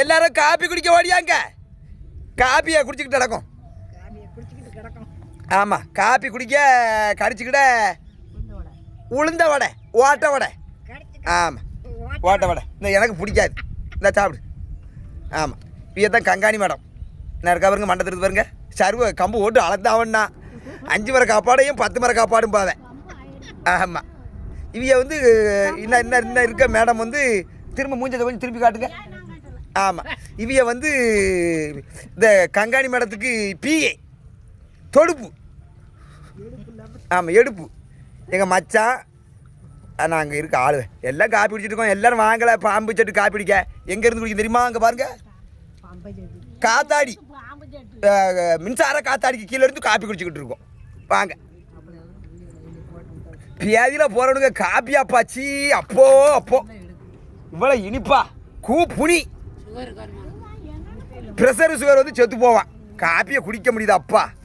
எல்லாரும் காப்பி குடிக்க ஓடியாங்க. காப்பியை குடிச்சிக்கிட்டு நடக்கும் கிடக்கும். ஆமாம் காப்பி குடிக்க கடிச்சிக்கிட உளுந்த வடை ஓட்ட வடை. ஆமாம் ஓட்ட வடை. இந்த எனக்கு பிடிக்காது. இந்த சாப்பிடு. ஆமாம் இவ தான் கங்காணி மேடம். நான் இருக்கா பாருங்க மண்டை திருத்து பாருங்க. சருவ கம்பு ஓட்டு அளந்தாவன்னா அஞ்சு மர காப்பாடையும் பத்து மர காப்பாடும் பாவேன் ஆமாம் இவிய வந்து இன்னும் இன்னும் இன்னும் இருக்க மேடம் வந்து திரும்ப மூஞ்சதை கொஞ்சம் திருப்பி காட்டுங்க. ஆமாம் இவைய வந்து இந்த கங்காணி மேடத்துக்கு பிஏ தொடுப்பு. ஆமாம் எடுப்பு. எங்கள் மச்சான் நாங்கள் இருக்க ஆளு. எல்லாம் காப்பி குடிச்சிட்டு இருக்கோம். எல்லாரும் வாங்கலை. பாம்பு சட்டு காப்பி குடிக்க. எங்கேருந்து குடிக்க தெரியுமா? அங்கே பாருங்கள் காத்தாடி. மின்சார காத்தாடிக்கு கீழே இருந்து காப்பி குடிச்சிக்கிட்டு இருக்கோம். வாங்க. பியாதியில் போகிறவனுங்க காப்பி அப்பாச்சி அப்போ அப்போ. இவ்வளோ இனிப்பா. கூ புனி. ப்ரெஷர் சுகர் வந்து செத்து போவான். காப்பியை குடிக்க முடியுது அப்பா.